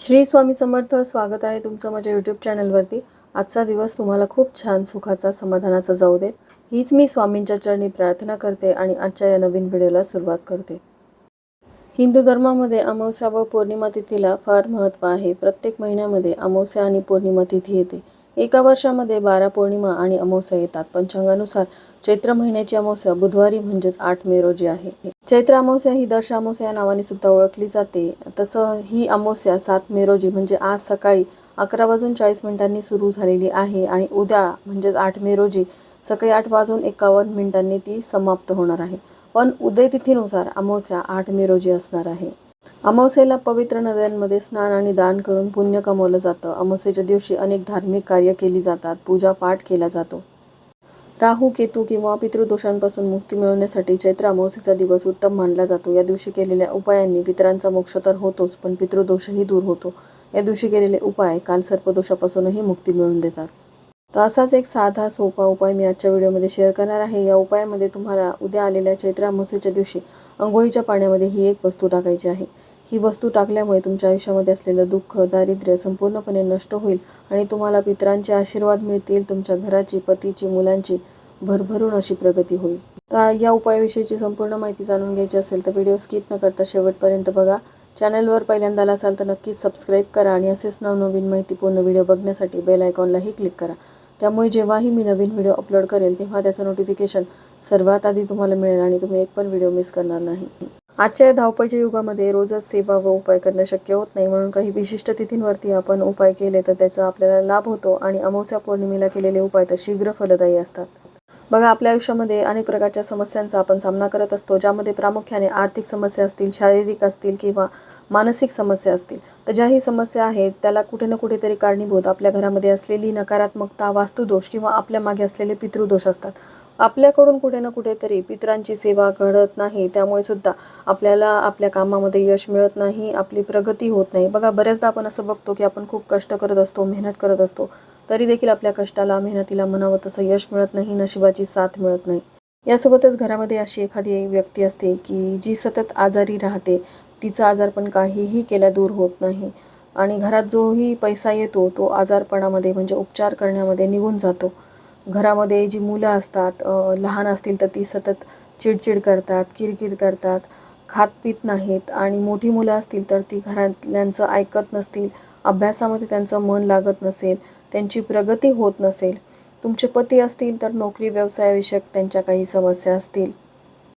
श्री स्वामी समर्थ स्वागत आहे तुमचं माझ्या यूट्यूब चॅनलवरती आजचा दिवस तुम्हाला खूप छान सुखाचा समाधानाचा जाऊ देत. हीच मी स्वामींच्या चरणी प्रार्थना करते आणि आजच्या या नवीन व्हिडिओला सुरुवात करते. हिंदू धर्मामध्ये अमावस्या व पौर्णिमा तिथीला फार महत्त्व आहे. प्रत्येक महिन्यामध्ये अमावस्या आणि पौर्णिमा तिथी येते. एका वर्षामध्ये बारा पौर्णिमा आणि अमावस्या येतात. पंचांगानुसार चैत्र महिन्याची अमावस्या बुधवारी म्हणजेच आठ मे रोजी आहे. चैत्र अमावस्या ही दर्श अमावस्या या नावाने सुद्धा ओळखली जाते. तसं ही अमावस्या सात मे रोजी म्हणजे आज सकाळी अकरा वाजून चाळीस मिनिटांनी सुरू झालेली आहे आणि उद्या म्हणजेच आठ मे रोजी सकाळी आठ वाजून एकावन्न मिनिटांनी ती समाप्त होणार आहे. पण उदय तिथीनुसार अमावस्या आठ मे रोजी असणार आहे. अमावस्येला पवित्र नद्यांमध्ये स्नान आणि दान करून पुण्य कमवलं जातं. अमावस्येच्या दिवशी अनेक धार्मिक कार्य केली जातात. पूजा पाठ केला जातो. राहू केतू किंवा पितृदोषांपासून मुक्ती मिळवण्यासाठी चैत्र अमावस्येचा दिवस उत्तम मानला जातो. या दिवशी केलेल्या उपायांनी पितरांचा मोक्ष तर होतोच पण पितृदोषही दूर होतो. या दिवशी केलेले उपाय काल सर्पदोषापासूनही मुक्ती मिळवून देतात. तर असाच एक साधा सोपा उपाय मी आजच्या व्हिडिओमध्ये शेअर करणार आहे. या उपायामध्ये तुम्हाला उद्या आलेल्या चैत्र अमावस्येच्या दिवशी अंघोळीच्या पाण्यामध्ये ही एक वस्तू टाकायची आहे. ही वस्तू टाकल्यामुळे तुमच्या आयुष्यामध्ये असलेलं दुःख दारिद्र्य संपूर्णपणे नष्ट होईल आणि तुम्हाला पितरांचे आशीर्वाद मिळतील तुमच्या घराची पतीची मुलांची भरभरून अशी प्रगती होईल. तर या उपायाविषयीची संपूर्ण माहिती जाणून घ्यायची असेल तर व्हिडिओ स्किप न करता शेवटपर्यंत बघा. चॅनलवर पहिल्यांदाला असाल तर नक्कीच सबस्क्राईब करा आणि असेच नवनवीन माहितीपूर्ण व्हिडिओ बघण्यासाठी बेल आयकॉनलाही क्लिक करा. त्यामुळे जेव्हाही मी नवीन व्हिडिओ अपलोड करेन तेव्हा त्याचं नोटिफिकेशन सर्वात आधी तुम्हाला मिळेल आणि तुम्ही एक पण व्हिडिओ मिस करणार नाही. आजच्या या धावपळीच्या युगामध्ये रोजच सेवा व उपाय करणं शक्य होत नाही. म्हणून काही विशिष्ट तिथींवरती आपण उपाय केले तर त्याचा आपल्याला लाभ होतो आणि अमावस्या पौर्णिमेला केलेले उपाय तर शीघ्र फलदायी असतात. बघा आपल्या आयुष्यामध्ये अनेक प्रकारच्या समस्यांचा आपण सामना करत असतो ज्यामध्ये प्रामुख्याने आर्थिक समस्या असतील शारीरिक असतील किंवा मानसिक समस्या असतील. तर ज्याही समस्या आहेत त्याला कुठे ना कुठेतरी कारणीभूत आपल्या घरामध्ये असलेली नकारात्मकता वास्तुदोष किंवा आपल्या मागे असलेले पितृदोष असतात. आपल्याकडून कुठे ना कुठेतरी पितरांची सेवा घडत नाही त्यामुळे सुद्धा आपल्याला आपल्या कामामध्ये यश मिळत नाही आपली प्रगती होत नाही. बघा बऱ्याचदा आपण असं बघतो की आपण खूप कष्ट करत असतो मेहनत करत असतो तरी देखील आपल्या कष्टाला मेहनतीला म्हणावं तसं यश मिळत नाही नशिबाची साथ मिळत नाही. यासोबतच घरामध्ये अशी एखादी व्यक्ती असते की जी सतत आजारी राहते. तिचा आजारपण काहीही केल्या दूर होत नाही. आणि घरात जोही पैसा येतो तो आजारपणामध्ये म्हणजे उपचार करण्यामध्ये निघून जातो. घरामध्ये जी मुलं असतात लहान असतील तर ती सतत चिडचिड करतात किरकिर करतात खात पित नाहीत आणि मोठी मुलं असतील तर ती घरातल्यांचं ऐकत नसतील अभ्यासामध्ये त्यांचं मन लागत नसेल त्यांची प्रगती होत नसेल. तुमचे पती असतील तर नोकरी व्यवसायाविषयक त्यांच्या काही समस्या असतील.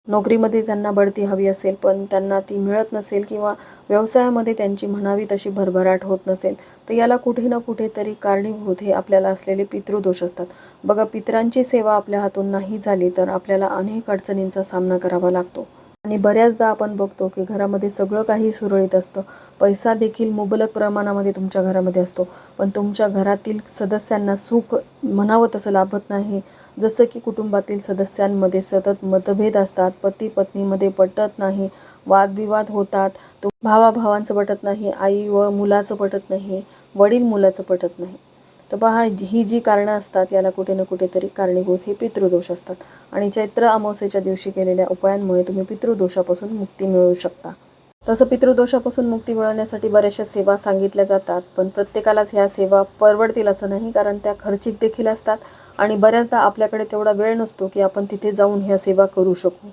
नोकरीमध्ये त्यांना बढती हवी असेल पण त्यांना ती मिळत नसेल किंवा व्यवसायामध्ये त्यांची म्हणावी तशी भरभराट होत नसेल तर याला कुठे ना कुठेतरी कारणीभूत हे आपल्याला असलेले पितृदोष असतात. बघा पितरांची सेवा आपल्या हातून नाही झाली तर आपल्याला अनेक अडचणींचा सामना करावा लागतो. आणि बऱ्याचदा आपण बघतो की घरामध्ये सगळं काही सुरळीत असतं. पैसा देखील मुबलक प्रमाणामध्ये तुमच्या घरामध्ये असतो. पण तुमच्या घरातील सदस्यांना सुख म्हणावं तसं लाभत नाही. जसं की कुटुंबातील सदस्यांमध्ये सतत मतभेद असतात पती पत्नीमध्ये पटत नाही वादविवाद होतात तो भावाभावांचं पटत नाही आई व मुलाचं पटत नाही वडील मुलाचं पटत नाही. तर पहा ही जी कारणं असतात याला कुठे ना कुठेतरी कारणीभूत हे पितृदोष असतात. आणि चैत्र अमावस्येच्या दिवशी केलेल्या उपायांमुळे तुम्ही पितृदोषापासून मुक्ती मिळवू शकता. तसं पितृदोषापासून मुक्ती मिळवण्यासाठी बऱ्याचशा सेवा सांगितल्या जातात पण प्रत्येकालाच ह्या सेवा परवडतील असं नाही कारण त्या खर्चिक देखील असतात. आणि बऱ्याचदा आपल्याकडे तेवढा वेळ नसतो की आपण तिथे जाऊन ह्या सेवा करू शकू.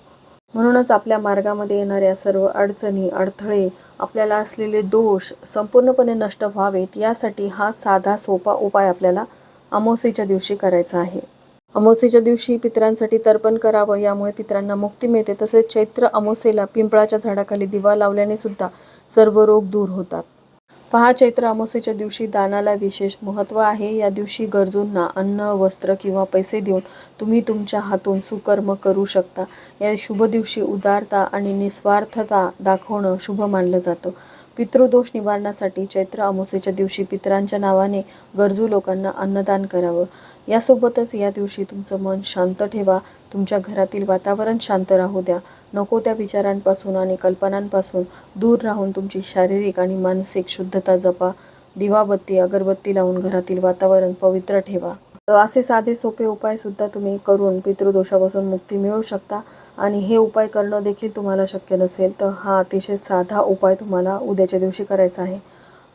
म्हणूनच आपल्या मार्गामध्ये येणाऱ्या सर्व अडचणी अडथळे आपल्याला असलेले दोष संपूर्णपणे नष्ट व्हावेत यासाठी हा साधा सोपा उपाय आपल्याला अमावस्येच्या दिवशी करायचा आहे. अमावस्येच्या दिवशी पितरांसाठी तर्पण करावं यामुळे पितरांना मुक्ती मिळते. तसेच चैत्र अमावस्येला पिंपळाच्या झाडाखाली दिवा लावल्याने सुद्धा सर्व रोग दूर होतात. पहा चैत्र अमावस्येच्या दिवशी दानाला विशेष महत्त्व आहे. या दिवशी गरजूंना अन्न वस्त्र किंवा पैसे देऊन तुम्ही तुमच्या हातून सुकर्म करू शकता. या शुभ दिवशी उदारता आणि निस्वार्थता दाखवणं शुभ मानलं जातं. पितृदोष निवारणासाठी चैत्र अमावस्येच्या दिवशी पितरांच्या नावाने गरजू लोकांना अन्नदान करावं. यासोबतच या दिवशी तुमचं मन शांत ठेवा. तुमच्या घरातील वातावरण शांत राहू द्या. नको त्या विचारांपासून आणि कल्पनांपासून दूर राहून तुमची शारीरिक आणि मानसिक शुद्धता जपा. दिवाबत्ती अगरबत्ती लावून घरातील वातावरण पवित्र ठेवा. तर असे साधे सोपे उपायसुद्धा तुम्ही करून पितृदोषापासून मुक्ती मिळू शकता. आणि हे उपाय करणं देखील तुम्हाला शक्य नसेल तर हा अतिशय साधा उपाय तुम्हाला उद्याच्या दिवशी करायचा आहे.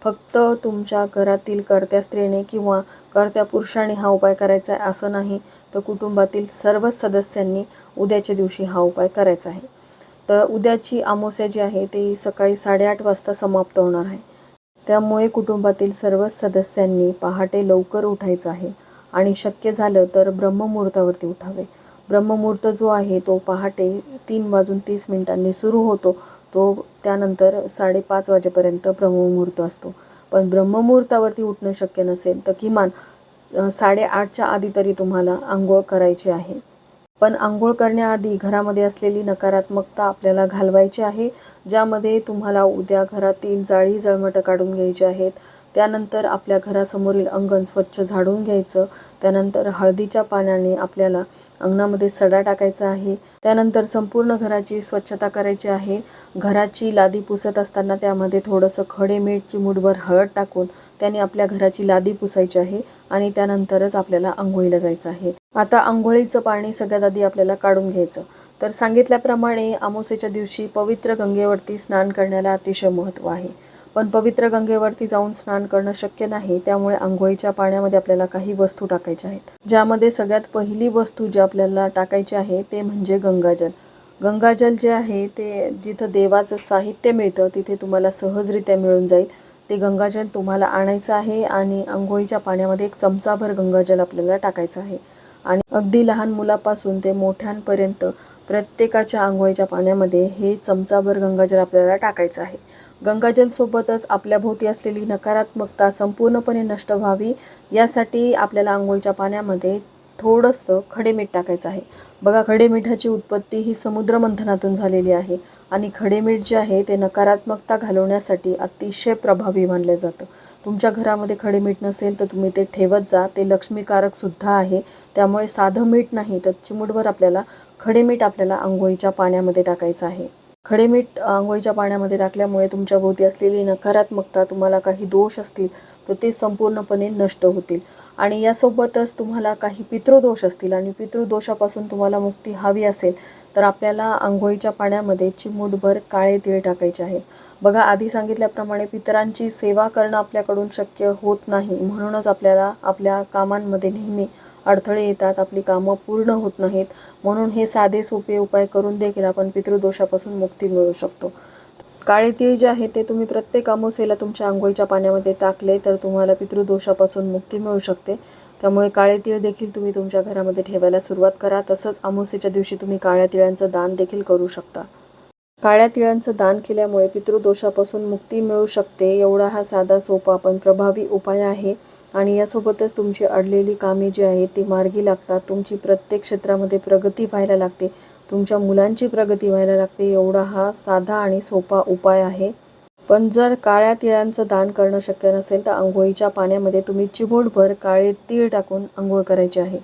फक्त तुमच्या घरातील कर्त्या स्त्रीने किंवा कर्त्या पुरुषाने हा उपाय करायचा आहे असं नाही तर कुटुंबातील सर्वच सदस्यांनी उद्याच्या दिवशी हा उपाय करायचा आहे. तर उद्याची अमावस्या जी आहे ती सकाळी साडेआठ वाजता समाप्त होणार आहे. त्यामुळे कुटुंबातील सर्वच सदस्यांनी पहाटे लवकर उठायचं आहे. आणि शक्य झालं तर ब्रह्ममुहूर्तावरती उठावे. ब्रह्ममुहूर्त जो आहे तो पहाटे तीन वाजून तीस मिनिटांनी सुरू होतो. तो त्यानंतर साडेपाच वाजेपर्यंत ब्रह्ममुहूर्त असतो. पण ब्रह्ममुहूर्तावरती उठणं शक्य नसेल तर किमान साडेआठच्या आधी तरी तुम्हाला आंघोळ करायची आहे. पण आंघोळ करण्याआधी घरामध्ये असलेली नकारात्मकता आपल्याला घालवायची आहे ज्यामध्ये तुम्हाला उद्या घरातील जाळी जळमटं काढून घ्यायची आहेत. त्यानंतर आपल्या घरासमोरील अंगण स्वच्छ झाडून घ्यायचं. त्यानंतर हळदीच्या पाण्याने आपल्याला अंगणामध्ये सडा टाकायचा आहे. त्यानंतर संपूर्ण घराची स्वच्छता करायची आहे. घराची लादी पुसत असताना त्यामध्ये थोडंसं खडे मीठ चिमूटभर हळद टाकून त्याने आपल्या घराची लादी पुसायची आहे आणि त्यानंतरच आपल्याला आंघोळीला जायचं आहे. आता आंघोळीचं पाणी सगळ्यात आधी आपल्याला काढून घ्यायचं. तर सांगितल्याप्रमाणे आमोसेच्या दिवशी पवित्र गंगेवरती स्नान करण्याला अतिशय महत्त्व आहे. पण पवित्र गंगेवरती जाऊन स्नान करणं शक्य नाही त्यामुळे आंघोळीच्या पाण्यामध्ये आपल्याला काही वस्तू टाकायच्या आहेत. ज्यामध्ये सगळ्यात पहिली वस्तू जी आपल्याला टाकायची आहे ते म्हणजे गंगाजल. गंगाजल जे आहे ते जिथं देवाचं साहित्य मिळतं तिथे तुम्हाला सहजरित्या मिळून जाईल. ते गंगाजल तुम्हाला आणायचं आहे आणि आंघोळीच्या पाण्यामध्ये एक चमचाभर गंगाजल आपल्याला टाकायचं आहे. आणि अगदी लहान मुलापासून ते मोठ्यांपर्यंत प्रत्येकाच्या आंघोळीच्या पाण्यामध्ये हे चमचाभर गंगाजल आपल्याला टाकायचं आहे. गंगाजलसोबतच आपल्या भोवती असलेली नकारात्मकता संपूर्णपणे नष्ट व्हावी यासाठी आपल्याला आंघोळीच्या पाण्यामध्ये थोडंसं खडेमीठ टाकायचं आहे. बघा खडेमिठाची उत्पत्ती ही समुद्रमंथनातून झालेली आहे आणि खडेमीठ जे आहे ते नकारात्मकता घालवण्यासाठी अतिशय प्रभावी मानलं जातं. तुमच्या घरामध्ये खडेमीठ नसेल तर तुम्ही ते ठेवत जा ते लक्ष्मीकारकसुद्धा आहे. त्यामुळे साधं मीठ नाही तर चिमूटभर आपल्याला खडेमीठ आपल्याला आंघोळीच्या पाण्यामध्ये टाकायचं आहे. खडे मीठ आंघोळीच्या पाण्यामध्ये टाकल्यामुळे तुमच्या भोवती असलेली नकारात्मकता तुम्हाला काही दोष असतील तर ते संपूर्णपणे नष्ट होतील. आणि यासोबतच तुम्हाला काही पितृदोष असतील आणि पितृदोषापासून तुम्हाला मुक्ती हवी असेल तर आपल्याला आंघोळीच्या पाण्यामध्ये चिमूटभर काळे तीळ टाकायचे आहेत बघा आधी सांगितल्याप्रमाणे पितरांची सेवा करणं आपल्याकडून शक्य होत नाही. म्हणूनच आपल्याला आपल्या कामांमध्ये नेहमी अडथळे येतात आपली कामं पूर्ण होत नाहीत. म्हणून हे साधे सोपे उपाय करून देखील आपण पितृदोषापासून मुक्ती मिळवू शकतो. काळे तीळ जे आहे ते तुम्ही प्रत्येक अमावस्येला तुमच्या आंघोळीच्या पाण्यामध्ये टाकले तर तुम्हाला पितृदोषापासून मुक्ती मिळू शकते. त्यामुळे काळे तीळ देखील तुम्ही तुमच्या घरामध्ये ठेवायला सुरुवात करा. तसंच अमावस्येच्या दिवशी तुम्ही काळ्या तिळांचं दान देखील करू शकता. काळ्या तिळांचं दान केल्यामुळे पितृदोषापासून मुक्ती मिळू शकते. एवढा हा साधा सोपा पण प्रभावी उपाय आहे. आणि यासोबतच तुमची अडलेली कामे जी आहेत ती मार्गी लागतात. तुमची प्रत्येक क्षेत्रामध्ये प्रगती व्हायला लागते. तुमच्या मुलांची प्रगती व्हायला लागते. एवढा हा साधा आणि सोपा उपाय आहे. पण जर काळ्या तिळांचं दान करणं शक्य नसेल तर आंघोळीच्या पाण्यामध्ये तुम्ही चिमूटभर काळे तीळ टाकून आंघोळ करायची आहे.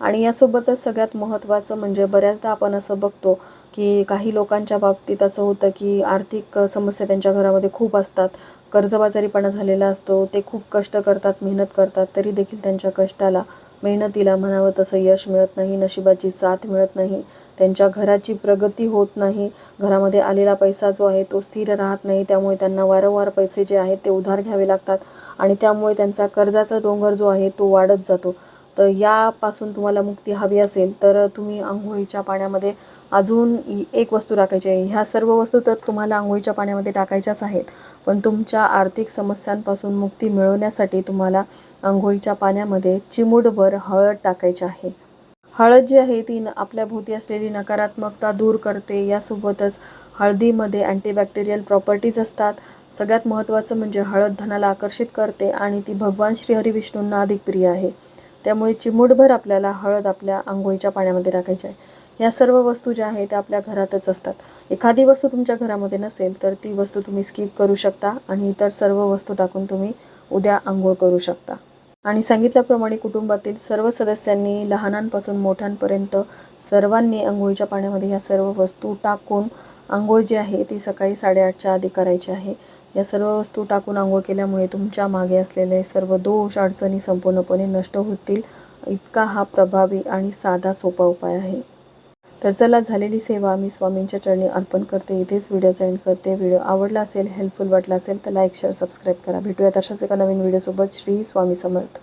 आणि यासोबतच सगळ्यात महत्त्वाचं म्हणजे बऱ्याचदा आपण असं बघतो की काही लोकांच्या बाबतीत असं होतं की आर्थिक समस्या त्यांच्या घरामध्ये खूप असतात. कर्जबाजारीपणा झालेला असतो ते खूप कष्ट करतात मेहनत करतात तरी देखील त्यांच्या कष्टाला मेहनतीला म्हणावं तसं यश मिळत नाही नशिबाची साथ मिळत नाही त्यांच्या घराची प्रगती होत नाही घरामध्ये आलेला पैसा जो आहे तो स्थिर राहत नाही त्यामुळे त्यांना वारंवार पैसे जे आहेत ते उधार घ्यावे लागतात आणि त्यामुळे त्यांचा कर्जाचा डोंगर जो आहे तो वाढत जातो. तर यापासून तुम्हाला मुक्ती हवी असेल तर तुम्ही आंघोळीच्या पाण्यामध्ये अजून एक वस्तू टाकायची आहे. ह्या सर्व वस्तू तर तुम्हाला आंघोळीच्या पाण्यामध्ये टाकायच्याच आहेत पण तुमच्या आर्थिक समस्यांपासून मुक्ती मिळवण्यासाठी तुम्हाला आंघोळीच्या पाण्यामध्ये चिमूटभर हळद टाकायची आहे. हळद जी आहे ती न- आपल्या भोवती असलेली नकारात्मकता दूर करते. यासोबतच हळदीमध्ये अँटीबॅक्टेरियल प्रॉपर्टीज असतात. सगळ्यात महत्त्वाचं म्हणजे हळद धनाला आकर्षित करते आणि ती भगवान श्री हरिविष्णूंना अधिक प्रिय आहे. त्यामुळे चिमूटभर आपल्याला हळद आपल्या आंघोळीच्या पाण्यामध्ये टाकायची आहे. या सर्व वस्तू ज्या आहेत त्या आपल्या घरातच असतात. एखादी वस्तू तुमच्या घरामध्ये नसेल तर ती वस्तू तुम्ही स्किप करू शकता आणि इतर सर्व वस्तू टाकून तुम्ही उद्या आंघोळ करू शकता. आणि सांगितल्याप्रमाणे कुटुंबातील सर्व सदस्यांनी लहानांपासून मोठ्यांपर्यंत सर्वांनी आंघोळीच्या पाण्यामध्ये ह्या सर्व वस्तू टाकून आंघोळ जी आहे ती सकाळी साडेआठच्या आधी करायची आहे. या सर्व वस्तू टाकून आंघोळ केल्यामुळे तुमच्या मागे असलेले सर्व दोष अडचणी संपूर्णपणे नष्ट होतील. इतका हा प्रभावी आणि साधा सोपा उपाय आहे. तर चला झालेली सेवा मी स्वामींच्या चरणी अर्पण करते. इथेच व्हिडिओचा एंड करते. व्हिडिओ आवडला असेल हेल्पफुल वाटला असेल तर लाईक शेअर सबस्क्राईब करा. भेटूया तशाच एका नवीन व्हिडिओसोबत श्री स्वामी समर्थ.